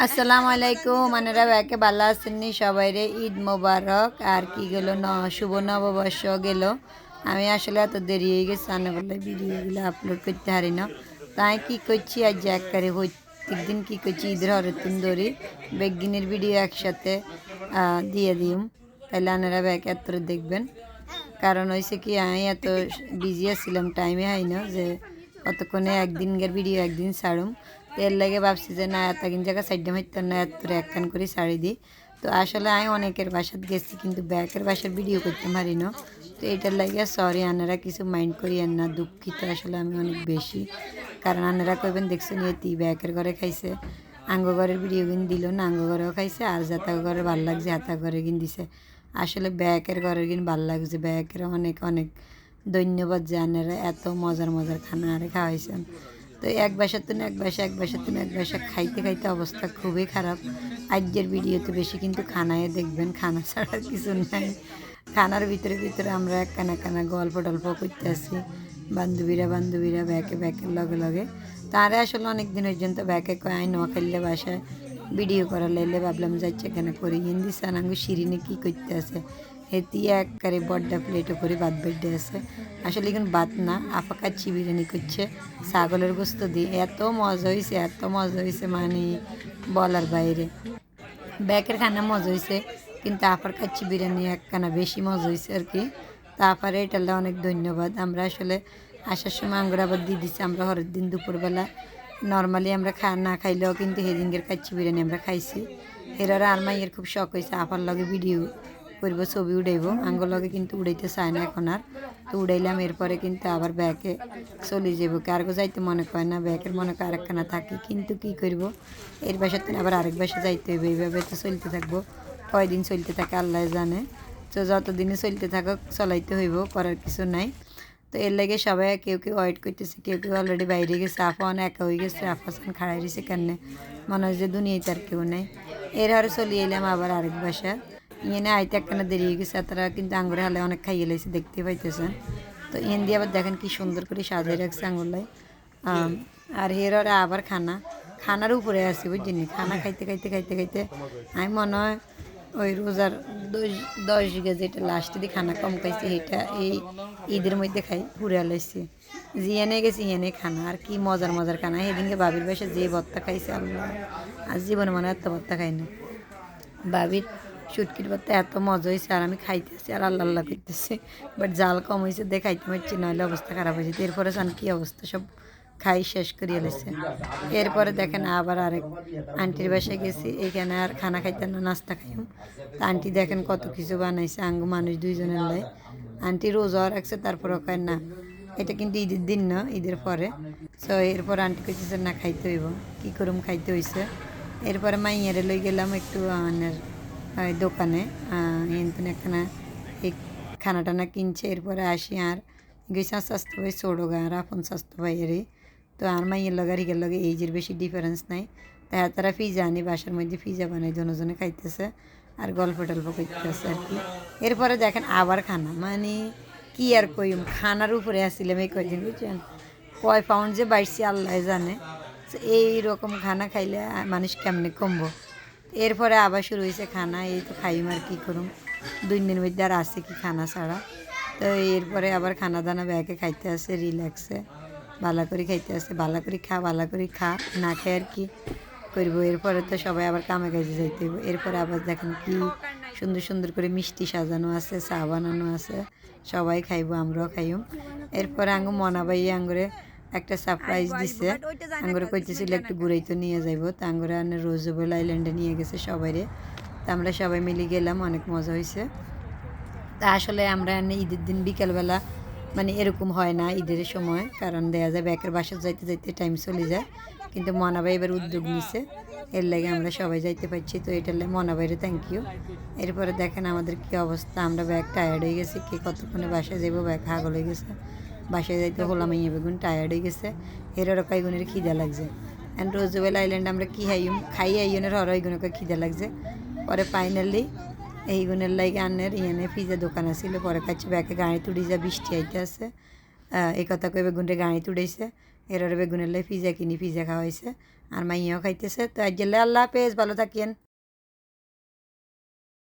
আসসালামু আলাইকুম আনারা ব্যাকে ভালো আছেননি? সবাই রে ঈদ মোবারক। আর কি গেল? ন, শুভ নববর্ষ গেল। আমি আসলে এত দেরি হয়ে গেছে আনাগুলো ভিডিওগুলো আপলোড করতে পারি না। তাই কি করছি? আজ এক করে প্রত্যেক দিন কী করছি? ঈদের হরতুন ধরি। বেগিনের ভিডিও একসাথে দিয়ে দিম। তাহলে আনারা ব্যাক এত দেখবেন। কারণ হয়েছে কি, আমি এত বিজি আছিলাম টাইমে হয় না যে কতক্ষণে একদিনকার ভিডিও একদিন ছাড়ুম। এর লাগে ভাবছি যে, না, এত কিন জায়গা সাইডে মারতে না, এত একখান করে শাড়ি দিই তো আসলে আমি অনেকের বাসাত গেছি, কিন্তু ব্যাকের বাসার ভিডিও করতে পারি না। তো এটার লাগে সরি আনারা কিছু মাইন্ড করি করিয়েন না, দুঃখিত, আসলে আমি অনেক বেশি। কারণ আনারা কইবেন, দেখছেন এতি ব্যাকের ঘরে খাইছে। আঙ্গ ঘরের ভিডিও কিন দিল না, আঙ্গ ঘরেও খাইছে, আর যাতা ঘরে ভালো লাগছে হাতা ঘরে কিন দিছে। আসলে ব্যাকের ঘরের কিন ভালো লাগছে, ব্যাকের অনেক অনেক ধন্যবাদ যে আনারা এত মজার মজার খানা আরে খাওয়াইছেন। তো এক বাসার তো এক বাসা, এক বাসার তো এক বাসা খাইতে খাইতে অবস্থা খুবই খারাপ। আজকের ভিডিওতে বেশি কিন্তু খানায় দেখবেন, খানা ছাড়া কিছু নাই। খানার ভিতরে ভিতরে আমরা কানা কানা গল্প টল্প করতে আসি, বান্ধবীরা বান্ধবীরা ব্যাকে ব্যাকের লগে লগে। তারা আসলে অনেক দিন পর্যন্ত ব্যাকে কয় আই নোয়াখাইলে বাসায় ভিডিও করা লাইলে ভাবলাম যাচ্ছে এখানে করি হিন্দি সানাঙ্গু শিরিনে কি করতে আছে হেতি একবারে বড্ডা প্লেটও করে ভাত বেডে আছে। আসলে এখন ভাত না, আফা কাচ্ছি বিরিয়ানি করছে। ছাগলের গোস্ত দিয়ে এত মজা হয়েছে এত মজা হয়েছে মানে বলার বাইরে। ব্যাকের খানা মজা হয়েছে কিন্তু আপার কাচ্ছি বিরিয়ানি একখানা বেশি মজা হয়েছে আর কি। তা আফারে এটালে অনেক ধন্যবাদ। আমরা আসলে আসার সময় আঙ্গুর আবার দিয়ে দিচ্ছি আমরা হরের দিন দুপুরবেলা। নর্মালি আমরা খা, না খাইলেও কিন্তু হেদিনকের কাচ্ছি বিরিয়ানি আমরা খাইছি। হেরারা আর মাইয়ের খুব শখ হয়েছে আপার লগে ভিডিও করব ছবি উড়াইব। আঙ্গুর লগে কিন্তু উড়াইতে চায় না এখন আর। তো উড়াইলাম, এরপরে কিন্তু আবার ব্যাকে চলে যাব কার্গো যাইতে মনে করে না, ব্যাকের মনে করে আরেকখানা থাকি। কিন্তু কি করব? এর থেকে আবার আরেক বাসা যাইতে হইবে। এইভাবে তো চলতে থাকব। কয়দিন চলতে থাকে, আল্লাহ জানে। তো যতদিনে চলতে থাকুক, চলাইতে হইব, করার কিছু নাই। তো এর লাগে সবাই কেউ কেউ ওয়েট করতেছে। কেউ কেউ অলরেডি বাইরে গেছে। আফান একা হয়ে গেছে। আফাসান খাড়াই রয়েছে কেন মনে হয় যে দুনিয়াতে আর কেউ নেই। এর হারে চলে এলাম আবার আরেক বাসা ইয়ে আইতে একখানা দেরি হয়ে গেছে তারা কিন্তু আঙ্গুরে হালে অনেক খাইয়ে লাইছে, দেখতে পাইতেছেন তো ইন দিয়ে আবার দেখেন কি সুন্দর করে সাজিয়ে রাখছে আঙ্গুরলাই আর হের আবার খানা। খানার উপরে আছি, বুঝছেন খানা খাইতে খাইতে খাইতে খাইতে আমি মনে হয় ওই রোজার দশ গেছে যেটা লাস্টে দিয়ে খানা কম খাইছি, এটা এই ঈদের মধ্যে খাই, ঘুরে আলাইছি। জিয়ানে গেছি ইয়ানে খানা, আর কি মজার মজার খানা। সেদিনকে বাবির বাসা যে ভত্তা খাইছে আল্লাহ, আর জীবনে মনে এত ভত্তা খাই না বাবির শুটকির ভর্তা এত মজা হয়েছে আর আমি খাইতেছি আর আল্লাহ আল্লাহ করতেছি বাট জাল কম হয়েছে দিয়ে খাইতে পারছি নাহলে অবস্থা খারাপ হয়েছে এরপরে সান কি অবস্থা, সব খাই শেষ করিয়ে এলেছে এরপরে দেখেন আবার আরেক আন্টির বাসায় গেছি, এখানে আর খানা খাইতে না, নাস্তা খাইম। তা আন্টি দেখেন কত কিছু বানাইছে, আঙ্গু মানুষ দুইজনের লাই। আন্টি রোজাও রাখছে, তারপরে কয়, না, এটা কিন্তু ঈদের দিন না, ঈদের পরে। সো এরপর আন্টি কইতেছে, না, খাইতে হইব। কী করুম, খাইতে হইছে। এরপরে মাইয়ারে লই গেলাম একটু আনের ওই দোকানে এনতন একখানা এই খানা টানা কিনছে, এরপরে আসি আর গেছে স্বাস্থ্য ভাই ছোটো গা আর আপন স্বাস্থ্য ভাইয়েরই তো আর মাইয়ের লগে, আর হিগের লগে এইজের বেশি ডিফারেন্স নাই। তাই তারা পিজা আনি, বাসার মধ্যে পিজা বানাই জনজনে খাইতেছে আর গল্প টল্প করতেছে আর কি। এরপরে দেখেন আবার খানা মানে কি আর কইম, খানার উপরে আসছিলাম এই কয়দিন, বুঝছেন? কয় পাউন্ড যে বাইশি আল্লাহ জানে। এই রকম খানা খাইলে মানুষ কেমনে কমবো? এরপরে আবার শুরু হয়েছে খানা, এই তো খাইম আর কী করুম। দুই দিনের মধ্যে আর আসে কি খানা ছাড়া। তো এরপরে আবার খানা দানা ব্যাগে খাইতে আসে রিল্যাক্সে ভালো করে খাইতে আসে ভালো করে খা, ভালো করে খা, না খাই আর কি করব। এরপরে তো সবাই আবার কামে কাজে যাইতে হইব। এরপরে আবার দেখেন কি সুন্দর সুন্দর করে মিষ্টি সাজানো আছে, চা বানানো আছে। সবাই খাইবো, আমরাও খাইম। এরপরে আঙ্গু মনাবাই আঙ্গুরে একটা সারপ্রাইজ দিছে। আঙ্গুরে কইতেছিল একটু ঘুরেই ঘুরাইতে নিয়ে যাইব। তা আঙ্গুরে আনে রোজেবল আইল্যান্ডে নিয়ে গেছে সবাইরে। তা আমরা সবাই মিলে গেলাম অনেক মজা হয়েছে তা আসলে আমরা এনে ঈদের দিন বিকেলবেলা মানে এরকম হয় না ঈদের সময় কারণ দেয়া যায় ব্যাকের বাসা যাইতে যাইতে টাইম চলে যায়। কিন্তু মনাবাই এবার উদ্যোগ নিছে। এর লাগে আমরা সবাই যাইতে পারছি তো এটার লাগে মনাবাইরে থ্যাংক ইউ এরপরে দেখেন আমাদের কি অবস্থা আমরা ব্যাগ টায়ার্ড হয়ে গেছি কে কতক্ষণে বাসায় যাব ব্যাগ হাগল হয়ে গেছে। বাসায় যাইতে হলাম এই বেগুন টায়ার্ড হয়ে গেছে। এরও কয়েকগুণের খিদা লাগছে। অ্যান্ড রোজওয়েল আইল্যান্ড আমরা কি হাইম খাই আইনের হর ওইগুলোকে খিদা লাগছে। পরে ফাইনালি এই গুণের লাগে আনের ইয়ানে পিজা দোকান আছিল। পরে কাছে ব্যাকে গাড়ি তুড়ি যা বৃষ্টি আইতে আছে। এই কথা কইবে গুণে গাড়ি তুড়াইছে। এররে বেগুনের লাই পিজা কিনি পিজা খাওয়াইছে। আর মাইয়াও খাইতেছে। তো আজ আল্লাহ হাফেজ ভালো থাকিয়েন